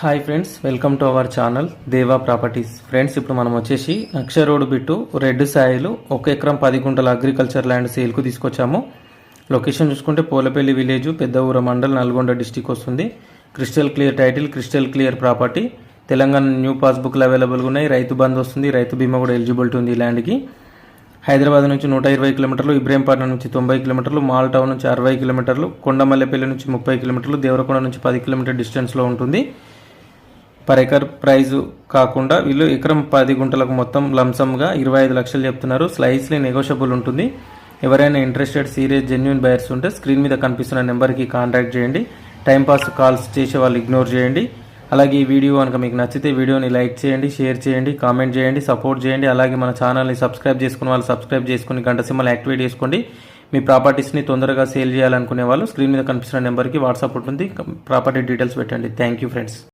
Hi friends welcome to our channel Deva properties friends ఇప్పుడు మనం వచ్చేసి నక్ష రోడ్ బిట్టు రెడ్ సాయిలు ఒక ఎకరం పది గుంటల అగ్రికల్చర్ ల్యాండ్ సేల్కు తీసుకొచ్చాము. లొకేషన్ చూసుకుంటే పోలపల్లి విలేజ్ పెద్ద ఊర మండల్ నల్గొండ డిస్టిక్ వస్తుంది. Crystal clear title crystal clear property Telangana new పాస్బుక్లు అవైలబుల్గా ఉన్నాయి. రైతు బంద్ వస్తుంది. రైతు బీమా కూడా ఎలిజిబిలిటీ ఉంది ఈ ల్యాండ్కి హైదరాబాద్ నుంచి నూట ఇరవై కిలోమీటర్లు ఇబ్రహీంపట్నం నుంచి తొంభై కిలోమీటర్లు మాల్ టౌన్ నుంచి అరవై కిలోమీటర్లు కొండమల్లెపల్లి నుంచి ముప్పై కిలోమీటర్లు దేవరకొండ నుంచి పది కిలోమీటర్ డిస్టెన్స్లో ఉంటుంది. పర్ ఎకర్ ప్రైజ్ కాకుండా వీళ్ళు ఎకరం పది గుంటలకు మొత్తం లంసమ్గా ఇరవై ఐదు లక్షలు చెప్తున్నారు. స్లైస్లీ నెగోషియబుల్ ఉంటుంది. ఎవరైనా ఇంట్రెస్టెడ్ సీరియస్ జెన్యున్ బయర్స్ ఉంటే స్క్రీన్ మీద కనిపిస్తున్న నెంబర్కి కాంటాక్ట్ చేయండి. టైంపాస్ కాల్స్ చేసే వాళ్ళు ఇగ్నోర్ చేయండి. అలాగే ఈ వీడియో కనుక మీకు నచ్చితే వీడియోని లైక్ చేయండి షేర్ చేయండి కామెంట్ చేయండి సపోర్ట్ చేయండి. అలాగే మన ఛానల్ని సబ్స్క్రైబ్ చేసుకున్న వాళ్ళు సబ్స్క్రైబ్ చేసుకుని గంట సింబల్ యాక్టివేట్ చేసుకోండి. మీ ప్రాపర్టీస్ని తొందరగా సేల్ చేయాలనుకునే వాళ్ళు స్క్రీన్ మీద కనిపిస్తున్న నెంబర్కి వాట్సాప్ ఉంటుంది. ప్రాపర్టీ డీటెయిల్స్ పెట్టండి. Thank you friends